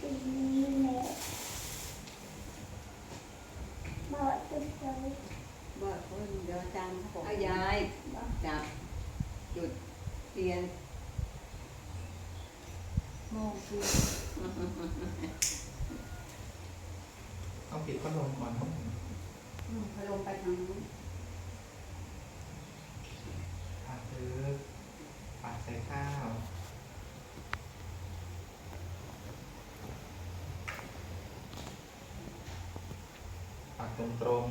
ปีนี้แหละมาตึ้งใจว่าคนเดี๋ยวอาจารย์เขาบอกเอายายจับจุดเทียนโมกุต้องปิดพัดลมก่อนอืมพอลงไปทางนู้นปาดซื้อปาดใส่ข้าว ปาดต รงตรง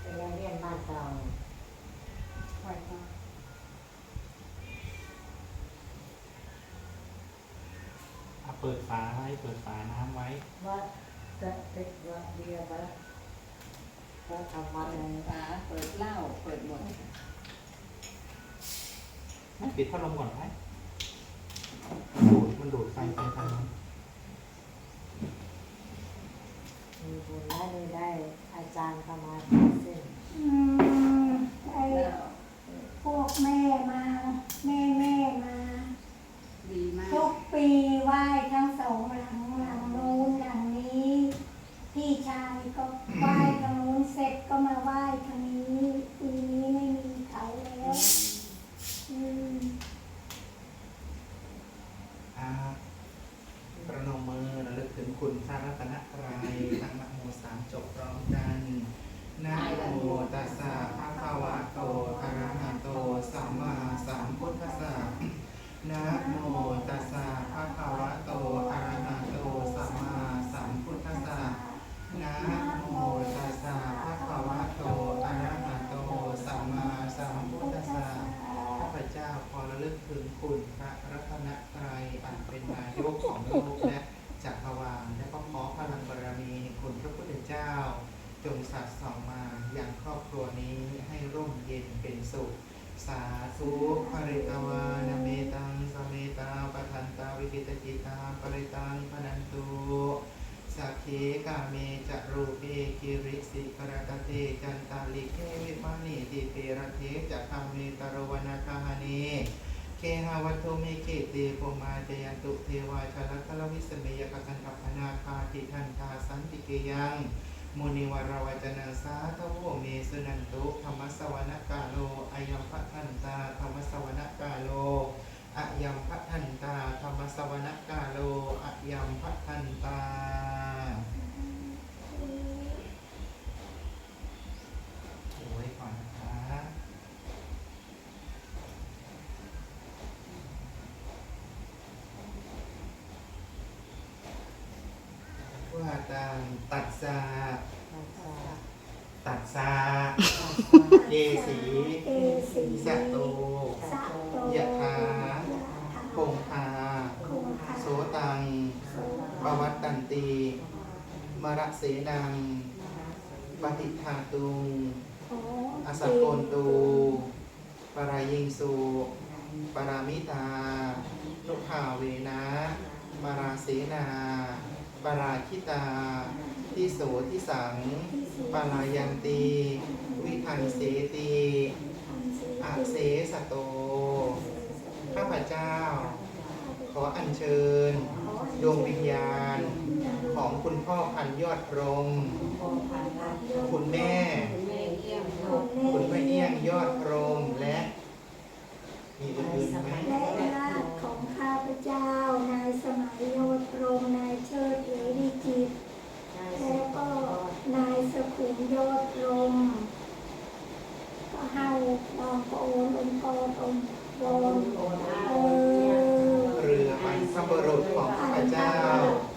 ไปโรงเรียนบ้านตองปล่อยมาๆเอาเปิดฝาไว้ เปิดฝาน้ำไว้ ว่าจะติดว่าเดียวว่าก็ทำวันเปิหนึ่ดงฝาเปิดเหล้าเปิดหมด ปิดพัดลมก่อนไหมดูดมันดูดไฟไปทางนั้นมีบุญและได้ได้อาจารย์เข้ามาเส้นอืมไอ้แล้วพวกแม่มา แม่แม่มา ดีมากทุกปีไหว้ทั้งสองหลังหลังนู้นหลังนี้ พี่ชายก็ไหว้ทางนู้นเสร็จก็มาไหว้ทางนี้ปีนี้ไม่มีเขาแล้วอืม อ่าประนมมือระลึกถึงคุณพระรัตนตรัยตั้งนะโมสามจบพร้อมกันนะโมตัสสะภะคะวะโตอะระหะโต สัมมาสัมพุทธัสสะนะโมตัสสะภะคะวะโตอะระหะโต สัมมาสัมพุทธัสสะนะโมตัสสะภะคะวะโตอะระหะโต สัมมาสัมพุทธัสสะ ข้าพเจ้าขอระลึกถึงคุณพระรัตนตรัยอันเป็นนายกของโลกและจักรวาลและก็ขอพลังบารมีคุณพระพุทธเจ้า จงสัตย์ส่องมาอย่างครอบครัวนี้ให้ร่มเย็นเป็นสุข สาธุภริตวานเมตังสเมตาปทันตาวิกิตจิตาปริตังพนันตุ สักขีกาเมจะรูปเปกิริสิกรตเตจันตาลิเกวิปานิติเปรเทจะคาเมตรวนาคาหเนเคหาวัตโตเมเกเตโปมาจยันตุเทวาชลัคลวิสเมยกกันอัปปนาคาติทันตาสันติเกยังมุนิวราวจนะสาทโวเมสุนันตุธรรมสวนกาโลอายัมพะทันตาธรรมสวนกาโลอะยัมพะทันตาธรรมสวนกาโลอะยัมพะทันตาโอ้ยก่อนนะคะ ว่าตังตัดสา ตัดสาเยสี เอสี สะโต สะโต ยะถา คงคา คงคา โสตัง โส ปวัตตันตี มระเสนัง ปฏิทาตุงโออสัพโกนตูปรายิงสุปรามิตานุภาเวนะ มาราเสนาปราคิตาทิโสทิสังปาลายันตี วิทันเสตีอาเสสโต ข้าพเจ้า ขออัญเชิญ ดวงวิญญาณ ของคุณพ่อพันยอดพรหมคุณแม่คุณแม่เยี่ยมคุณแม่เอี้ยงยอดพรหมและมีอื่นๆไหมและญาติของข้าพเจ้า นายสมัยโยธรมนายเชิดเอริจิต แล้วก็นายสขุมยอดรมก็เฮาบองโอนองค์กรองค์วอนเออ เรือบรรพบุรุษของข้าพเจ้า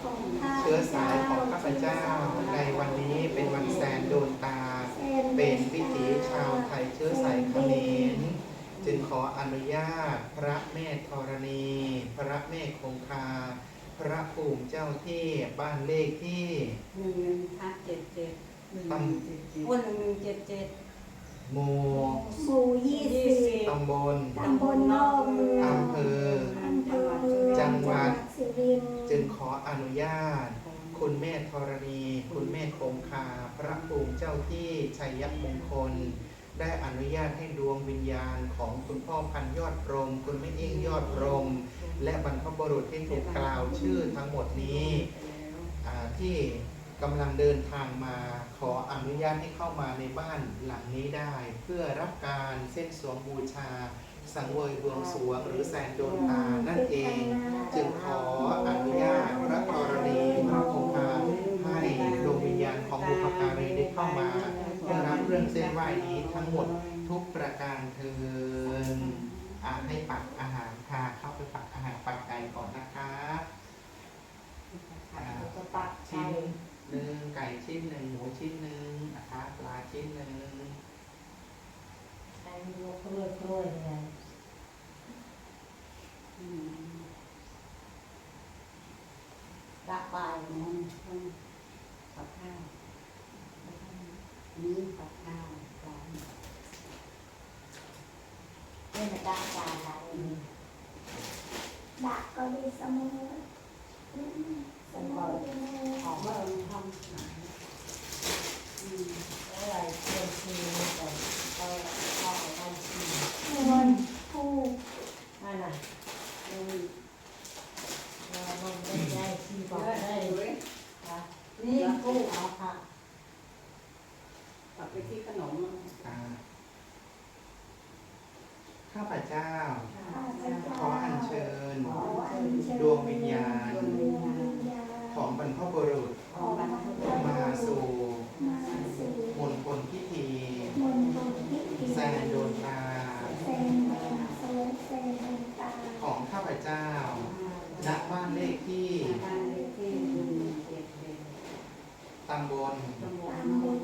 ของข้าพ เชื้อสายของข้าพเจ้า ในวันนี้เป็นวันแสนโดนตา เป็นวิถีชาวไทยเชื้อสายเขมรจึงขออนุญาตพระแม่ธรณี พระแม่คงคา พ ระภูมิเจ้าที่บ้านเลขที่หนึ่งหนึ่งห้าเจ็ดเจ็ดหนึ่งหนึ่งเจ็ดเจ็ดโอ้หนึ่งหนึ่งเจ็ดเจ็ดหมู่หมู่ยี่สิบตำบลตำบลนอกเมืองอำเภออำเภอเมืองจังหวัดสุรินทร์จึงขออนุญาต คุณแม่ธรณี คุณแม่คงคา พระภูมิเจ้าที่ชัยมงคล ได้อนุญาตให้ดวงวิญญาณของคุณพ่อพันยอดพรม คุณแม่เอี้ยงยอดพรม และบรรพบุรุษที่ถูกกล่าวชื่อทั้งหมดนี้ที่กำลังเดินทางมาขออนุญาตให้เข้ามาในบ้านหลังนี้ได้ เพื่อรับการเส้นสวงบูชา สังเวยบวงสวงหรือแสนโดนตานั่นเอง จึงขออนุญาตพระกรณีพระคงคาให้ดวงวิญญาณของบุพการีได้เข้ามา เพื่อรับเครื่องเส้นไหว้นี้ทั้งหมดทุกประการเทินอ่าให้ปักอาหารค่ะเข้าไปปักอาหารปักไก่ก่อนนะคะอ่าจะปักใจชิ้นหนึ่งไก่ชิ้นหนึ่งหมูชิ้นหนึ่งนะคะปลาชิ้นหนึ่งใจยกกล้วยกล้วยเนี่ยอืมรักไปอืมอืมกับข้าวนี่กับข้าวกัน นี่มันได้จานอะไรนี่ ดักก็ดีเสมอเสมอเสมอของเราทำขายอืม อะไรเพื่อนซีนี่ก่อนก็เข้าไปได้ซี นวลผู้ นั่นน่ะ อืม เรามันได้ได้ซีบอกได้ เว้ย ค่ะ นี่ กู้เอาค่ะ กลับไปที่ขนม อ่าข้าพเจ้า ข้าพเจ้า ขออัญเชิญ ขออัญเชิญ ดวงวิญญาณ ดวงวิญญาณ ของบรรพบุรุษ ของบรรพบุรุษ มาสู่ มาสู่ มณฑลพิธี มณฑลพิธี แซนโดนตา แซนโดนโซนแซนโดนตา ของข้าพเจ้าณบ้านเลขที่ บ้านเลขที่หนึ่งเจ็ดเจ็ด ตำบลตำบล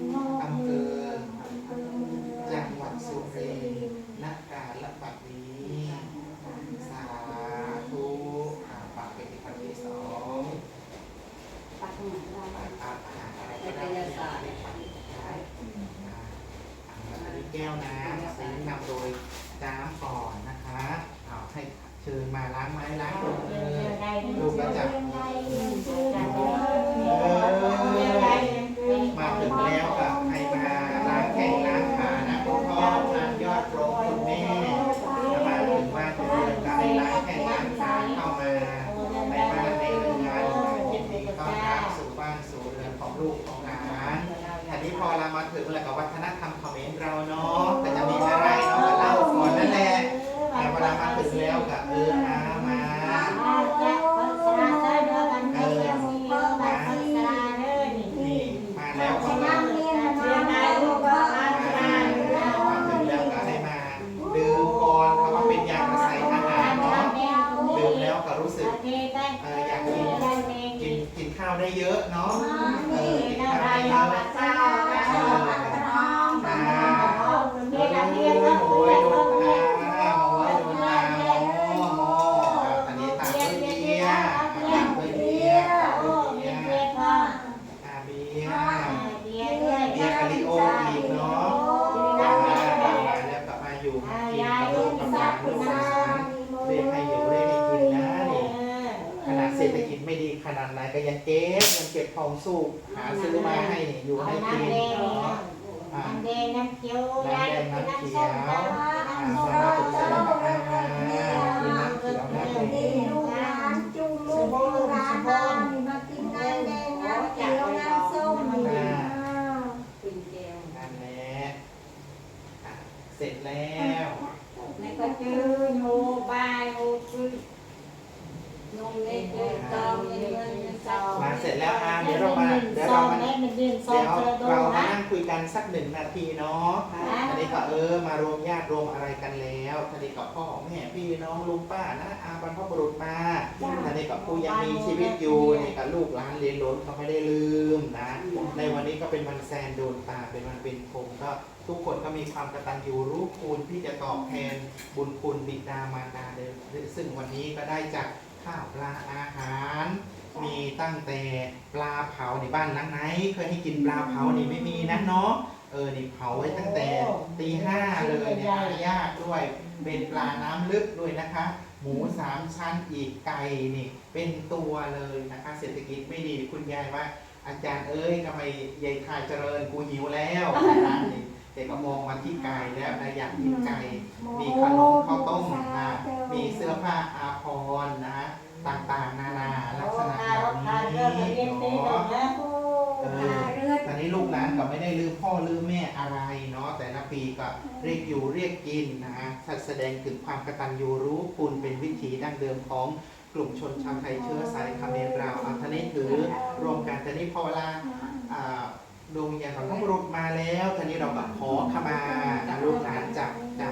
ร็จแล้วนี่ก็ชื่อโยบายโยคือนมเล็กเลยตองเงิน เงินเงินตองมาเสร็จแล้วอะเดี๋ยวเรามาเดี๋ยวเรามาเล่นเป็นเดือนซอเดี๋งยวเจอโดเรานมานะนั่งคุยกันสักหนึ่งนาทีเนาะอันนี้ก็เออมารวมญาติรวมอะไรกันแล้วอันนี้ก็พ่อแม่พี่น้องลุงป้านะอาบรรพบุรุษมาอันนี้ก็ผู้ยังมีชีวิตอยู่นี่ก็ลูกหลานเรียนล้นเขาไม่ได้ลืมนะในวันนี้ก็เป็นวันแซนโดนตาเป็นวันเป็นคงก็ทุกคนก็มีความกตัญญูรู้คุณที่จะตอบแทนบุญคุณบิดามารดาเดิมซึ่งวันนี้ก็ได้จากข้าวปลาอาหาร มีตั้งแต่ปลาเผาในบ้านหลังไหน เคยให้กินปลาเผานี่ไม่มีนะเนาะเออนี่เผาไว้ตั้งแต่ตีห้าเลยเนี่ยหายากด้วยเป็นปลาน้ำลึกด้วยนะคะ หมูสามชั้นอีกไก่นี่ เป็นตัวเลยนะคะ เศรษฐกิจไม่ดีคุณยายว่า อาจารย์เอ้ยทำไมยายทายเจริญกูหิวแล้วนะคะนี่เด็กก็มองมาที่ไก่แล้วนะอยากกินไก่มีขนมข้าวต้มนะมีเสื้อผ้าอาภรณ์นะ ต่างๆ นานาลักษณะแบบนี้เนาะเออตอนนี้ลูกหลานก็ไม่ได้ลืมพ่อลืมแม่อะไรเนาะแต่ละปีก็เรียกอยู่เรียกกินนะแสดงถึงความกตัญญูรู้คุณเป็นวิถีดั้งเดิมของกลุ่มชนชาวไทยเชื้อสายเขมรเราอันทนี้ถือรวมกันแต่นี้พอเวลาอ่าดวงวิญญาณของน้องรุดมาแล้วทีนี้เราก็ขอขมานะลูกหลานจับจับจับจับด้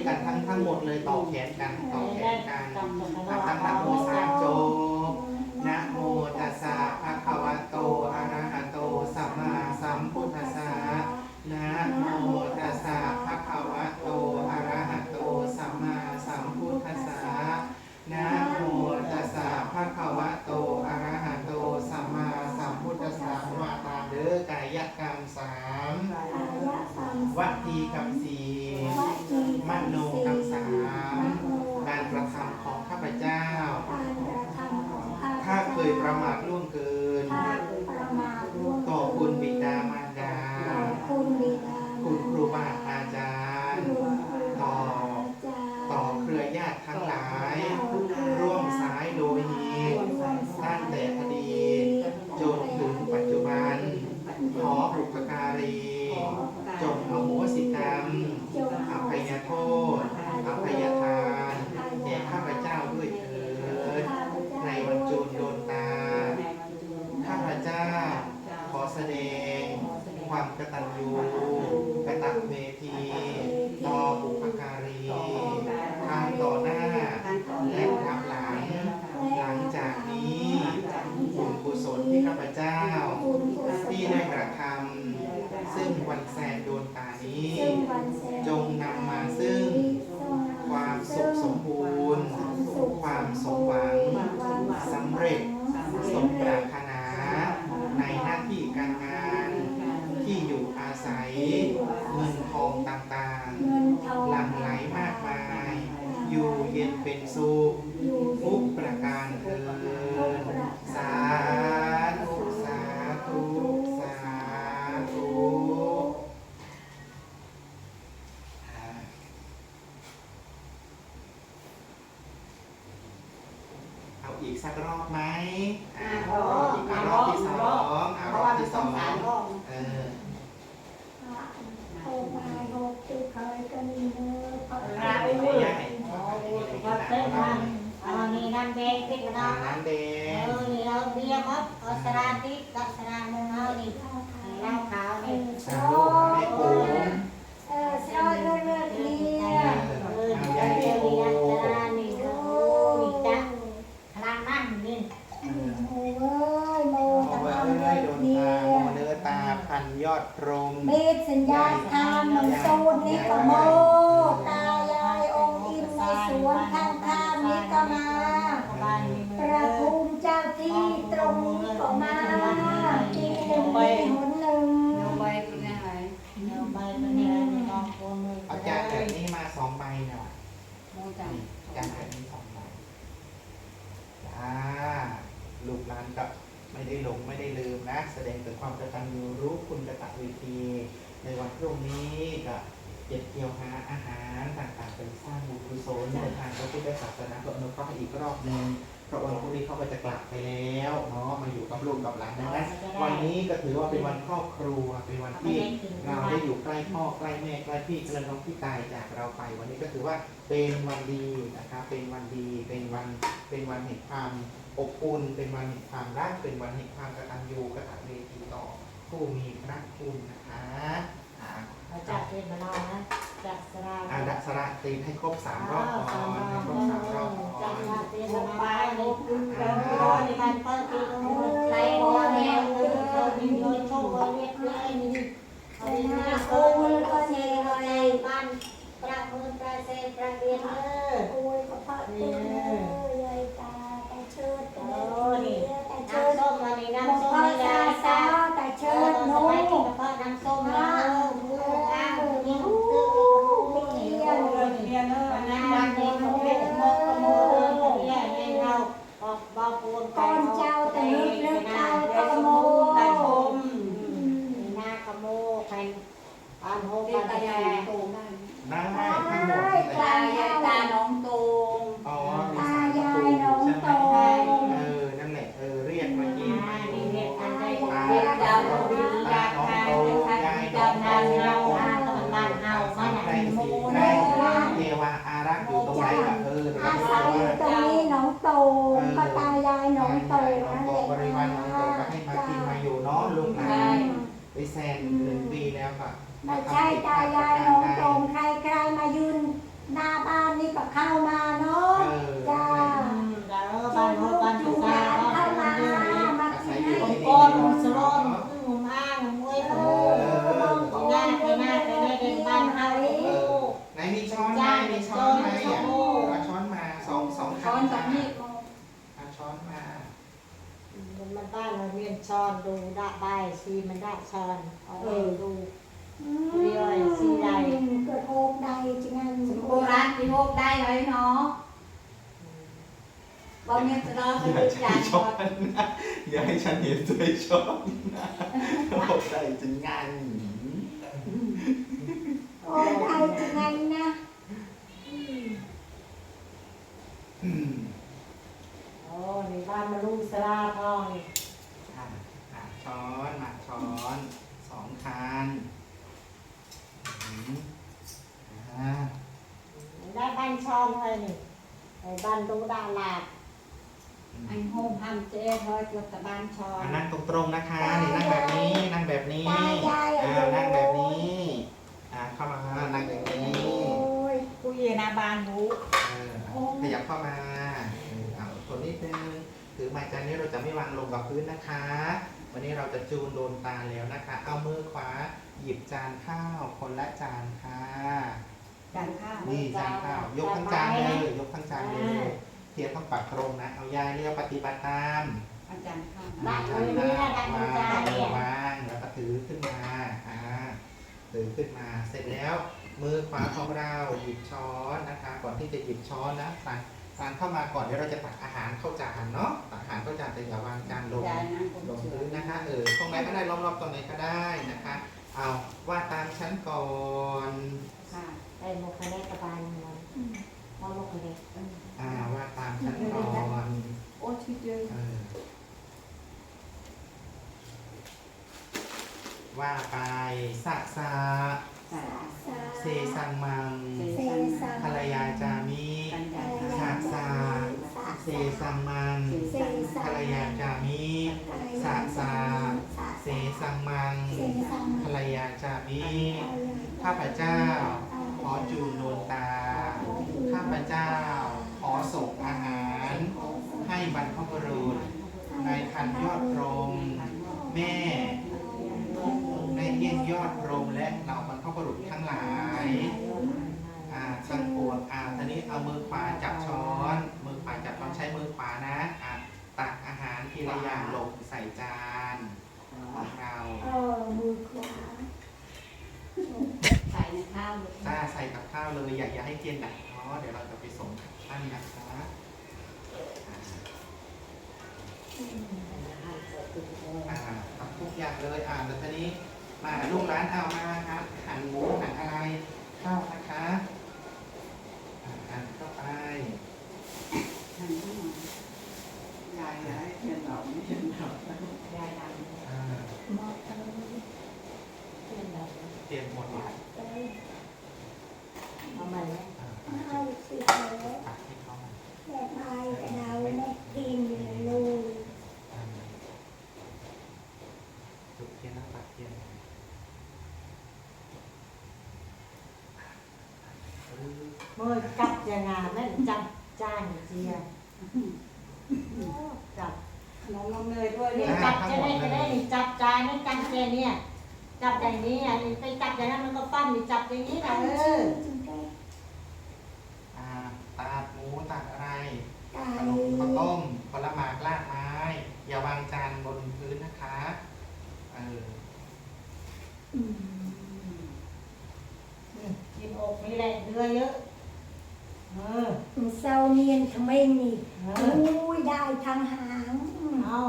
วยกันทั้งทั้งหมดเลยต่อแขนกันต่อแขนกันอะทั้งนะโมสามจบนะโมตัสสะภะคะวะโตอะระหะโตสัมมาสัมพุทธัสสะนะโมตัสสะภะคะวะโตอะระหะโตสัมมาสัมพุทธัสสะนะโมตัสสะภะคะวะโตอะระหะโตสัมมาสัมพุทธัสสะว่าตามเด้อกายกรรมสามวัจีกร ประมาทล่วงเกิน ต่อคุณบิดามารดา คุณบิดา คุณครูบาอาจารย์ ต่อ ต่อเครือญาติทั้งหลาย ร่วมสายโดยหิตตั้งแต่อดีตจนถึงปัจจุบัน ขอบุพการี จงอโหสิกรรม อภัยโทษ อภัยทานแก่ข้าพเจ้าด้วยเถิด ในวันจูนโดนตา ข้าพเจ้า ขอแสดง ความกตัญญูกตเวที ต่อบุพการี ทางต่อหน้า และทางหลัง หลังจากนี้บุญกุศลที่ข้าพเจ้า ที่ได้กระทำซึ่งวันแสนโดนตานี้ จงนำมาซึ่ง ความสุขสมบูรณ์ ความสมหวัง สำเร็จ สมปรารถนา ในหน้าที่การงาน ที่อยู่อาศัย เงินทองต่าง เงินทอง ๆ หลั่งไหลมากมาย อยู่ เป็นสุขทุกประการเถิดสาธุสาธุสาธุเอาอีกสักรอบไหมอ่าเอาอีกรอบที่สองอ่ารอบที่สองเออ โอ้บายโอ้ตีเคยกันเนื้อพระ อ่า รา ไม่ ช ใหญ่ ก็เต้นทำเอานี่น้ำ แดงขึ้นมาอ่าเนะน้ำแดเองอนี่เราเบียร์ครับเอาสระติกับสระมึงเอานี่เหล้าขาวนี่อ่าลูกเอาให้ปูเออสร้อเลือดเลือดเลียเออนี่เบียร์นี่สระนี่โอ้นี่จ้ะพลังนั่นนี่เออโอ้ยโมโอ้ตะวันเอ้ยโดอดนเลีตายโมยเนื้อตาพันยอดพรมเบสสัญญาทานมันโซนนี่ก็โม โมจังจารแบบนี้สองใบจ้าลูกหลานกับไม่ได้หลงไม่ได้ลืมนะ แสดงถึงความกตัญญูรู้คุณกตเวทีในวันพรุ่งนี้ก็เก็บเกี่ยวหาอาหารต่างๆเป็นสร้างบุญกุศลในทางพระพุทธศาสนาก็อนุเคราะห์ให้อีกรอบหนึ่ง พราะวันพรุ่งนี้เขาก็จะกลับไปแล้วเนาะมาอยู่กับลูกกับหลานดังนั้นวันนี้ก็ถือว่าเป็นวันครอบครัวเป็นวันที่เราได้อยู่ใกล้พ่อใกล้แม่ใกล้พี่ใกล้น้องที่ตายจากเราไป วันนี้ก็ถือว่าเป็นวันดีนะครับเป็นวันดีเป็นวันเป็นวันแห่งความอบอุ่นเป็นวันแห่งความรักเป็นวันแห่งความกตัญญูกตัญเวทีต่อผู้มีพระคุณนะคะอ่าเราจัดเป็นมานอนนะ จัดสระอาดัสระตีนให้ครบสามรอบก่อนให้ครบสามรอบก่จัอดนมาเตี ก่อนเจ้าแต่ลึกลึกเจ้าตะโมตะชมหน้ากระโมกใครบ้านโฮเรียบ้านตายาแก่ยโตได้ไหมได้ทั้งหมดเลยตายายตาน้องโตงอ๋อมีตาสามยาปูยน้องใช่ไหมโตเออ นั่นแหละ เออ เรียกมากินมาอยู่นี่เรียกกันได้ตาเรียกน้ยาวงโตดียาน้องทางตยายยายทางน้าโตทางเฮาบ้านเฮาบ้านไหนโมสี่ได้เทวาอารักษ์อยู่ตรงไหนก็เอออาศัยอยู่ตรงนี้น้องโตง แซนหนึ่งปีแล้วก็ไม่ใช่ตายายน้องโตงใครใครๆมายืนหน้าบ้านนี่ก็เข้ามาเนาะเออจ้าแล้วบ้านโฮบ้านจูตางหลานเข้ามามาอากิศัยนอยู่ให้ที่ก้นี่อนเนาะสโลนงุมอ้างมวยโอ้หน้าไปหน้าไปหน้าเด็กบ้านเฮาโอ้ไหนมีช้อนไหมมีช้อนไหมอะเอาช้อนมาสองสองช้อนกับมีด เอาช้อนมา มันบ้านเราเรียนช้อนดูได้ใบซีมันได้ช้อนเอาเออดูเรียกสิใดเกิดโฮกใดจังไงสมโบราณที่โฮกได้เลยเนาะบอมเมนต์รอสอย่ามุดใช้จานช้อนนะอย่าให้ฉันเห็นด้วยช้อนนะบอกได้จริงงันโอ้ได้จังไงนะอืมโอ้ ในบ้านมาลุงสลาพ่อนี่อะอะช้อนมาช้อนสองคันอืมอ่าได้บ้านช้อนเลยนี่ในบ้านดูดาลาดอันโฮมฮัมเจ้ทอดกับตะบานช้อนอะนั่งตรงๆนะคะนี่นั่งแบบนี้นั่งแบบนี้ตายายอ่านั่งแบบนี้อ่าเข้ามานั่งอย่างนี้ โอ้ยกูเยนาบานหูเออขยับเข้ามาเออเอาตัว นิดนึงถือไม้จานนี้เราจะไม่วางลงกับพื้นนะคะ วันนี้เราจะจูนโดนตาแล้วนะคะ เอามือขวาหยิบจานข้าวคนละจานค่ะจานข้าวนี่จานข้าวยกทั้งจานเลยยกทั้งจานเลยเทียบต้องปักตรงนะ เอายายเรียกปฏิบัติตามอาจารย์ข้าวได้เลยนี่นะได้วาดูจานงเนี่ยวางแล้วก็ถือขึ้นมาอ่าถือขึ้นมาเสร็จแล้วมือขวาของเราหยิบช้อนนะคะ ก่อนที่จะหยิบช้อนนะสั่ง สั่งเข้ามาก่อนเดี๋ยวเราจะตักอาหารเข้าจานเนาะตักอาหารเข้าจานแต่อย่าวางจานลงยายนั่งคนลงเชื่อพื้นนะคะเออตรงไหนก็ได้รอบๆตรงไหนก็ได้นะคะ เอาว่าดตามชั้นก่อนค่ะได้โมคะแนนกระบาลมันว่าโมคะแนนอ่าว่าดตามชั้นก่อนโอ้ชิดเยอะเออว่าไปสะสาสาสาเซซังมังเซซังภรรยาจามิปัญญาสะสา เซซังมังเซซัภรรยาจามิสะสาเซซังมังเซซังภรรยาจามิข้าพเจ้า ขอจูนโดนตา ข้าพเจ้า ขอส่งอาหาร ให้บรรพบุรุษในคันยอดพรหมแม่ในเยี่ยงยอดพรหมและเหล่าบรรพบุรุษทั้งหลาย อ่าทั้งปวงอ่าทีนี้เอามือขวาจับช้อน มือขวาจับช้อนใช้มือขวานะอ่าตักอาหารทีละอย่างลงใส่จานของเราเออมือขวาใส่ในข้าวจ้าใส่กับข้าวเลยอย่าอย่าให้เทียนหนักเพราะเดี๋ยวเราจะไปส่งท่านนะคะอ่าอ่าทำทุกอย่างเลยอ่าแล้วทีนี้มาลูกร้านเอามาครับหั่นหมูหั่นอะไรเข้านะคะอ่าหั่นเข้าไป หันข้างหลังยายยายเทียนดอกไม่เทียนดอก ยายด อ่า หมอกเออำเพื่อนดำ เตรียมหมดเลย เออ เอามาแล้ว อ่า เอาสิเออ ตักให้เขามา แม่พายกระดาวแม่กินเลยลูก อ่าจุดเทียนแล้วตักเทียนเออ เมื่อ จับยังไงแม่จับจานเจียจับน้องน้องเนยด้วยนี่เนี่ยจับจะได้จะได้นี่จับจานนี่จับแค่เนี่ยจับอย่างนี้อะนี่ไปจับอย่างนั้นมันก็ปั้นนี่จับอย่างนี้นะเอออ่าตัดหมูตัดอะไรไก่ขนมข้าวต้มผลไม้รากไม้ อย่าวางจานบนพื้นนะคะเอออืมกินอกนี่แหละเนื้อเยอะ เออเศร้าเนียนทำไมนี่เอโอ้อยได้ทางหางอืมเอา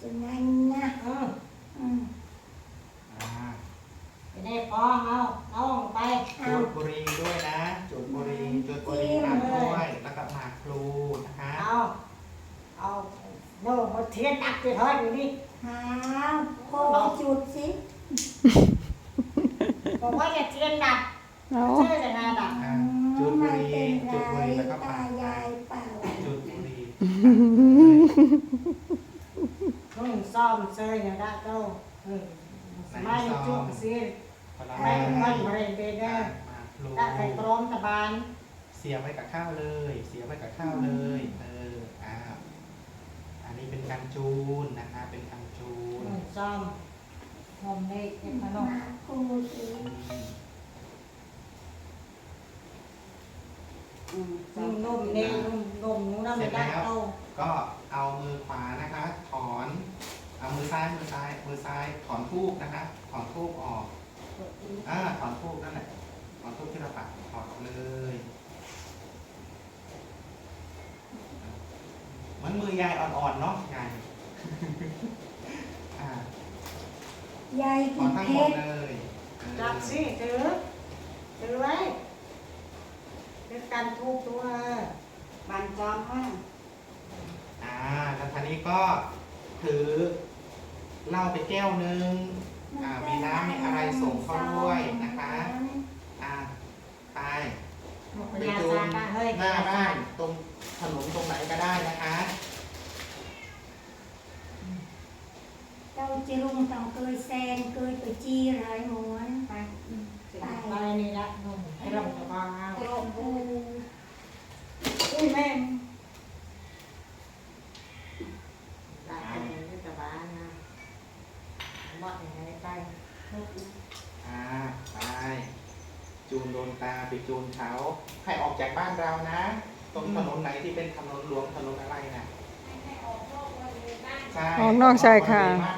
จะไงนะเอออืมอ่าเป็นได้พอเอาเอาไปจุดบุรีด้วยนะจุดบุรีจุดบุรีตามด้วยแล้วก็หมากพลูนะคะเอาเอาโน่มาเทียนดักไปทอดอยู่นี่หาโคจุดสิบอกว่าอย่าเทียนดักเอาเชื่อจะงานดักอ่าจุ ดบุรีจุดบุรีแล้วก็ปาตายายเปล่าจุดบุรีต้องซ่อมเซยนะดักเจ้าเออสมัยจุกสิพลังไม่ไม่บริเวณเด้อหมากพลูดักไปพร้อมตะบานเสียบไว้กับข้าวเลย เสียบไว้กับข้าวเลย เอออ่าอันนี้เป็นการจูนนะคะเป็นการจูนซ่อมหอมเล็กขนมมาคูสิ อืมอืมนุ่มๆเด้นุ่มนุ่มนุ่มน้ำไม่ได้โตก็เอามือขวานะคะ ถอน เอามือซ้ายมือซ้ายมือซ้ายถอนทูบนะคะ ถอนทูบออกอ่าถอนทูบนั่นแหละถอนทูบที่เราปักถอดออกเลยเหมือนมือยายอ่อนๆเนาะยายอ่ายายถอกินนทั้งเพหมดชรเลยเออจับสิถือถือไว้ เป็นการทุบตัวบานจอมว่าอ่าแล้วทีนี้ก็ถือเหล้าไปแก้วหนึ่งอ่ามีน้ำมีอะไรส่งเข้าด้วยนะคะอ่าไปพไปยาจูซานนะเฮ้ยหน้าบ้านตรงถนนตรงไหนก็ได้นะคะเจ้าจิรุงต้องเคยแซงเคยไปจี้หลายหมวนไปไปไปนี่ละนุ่ม ให้เราจะวางเอาโอ้โหอุ้ยแม่ได้เป็นที่ตะบ้านนะบอดยังไงไปอ่าไป จูนโดนตาไปจูนเขาให้ออกจากบ้านเรานะ ตรงถนนไหนที่เป็นถนนหลวงถนนอะไรนะใช่ออกนอกชายคาบ้านเรา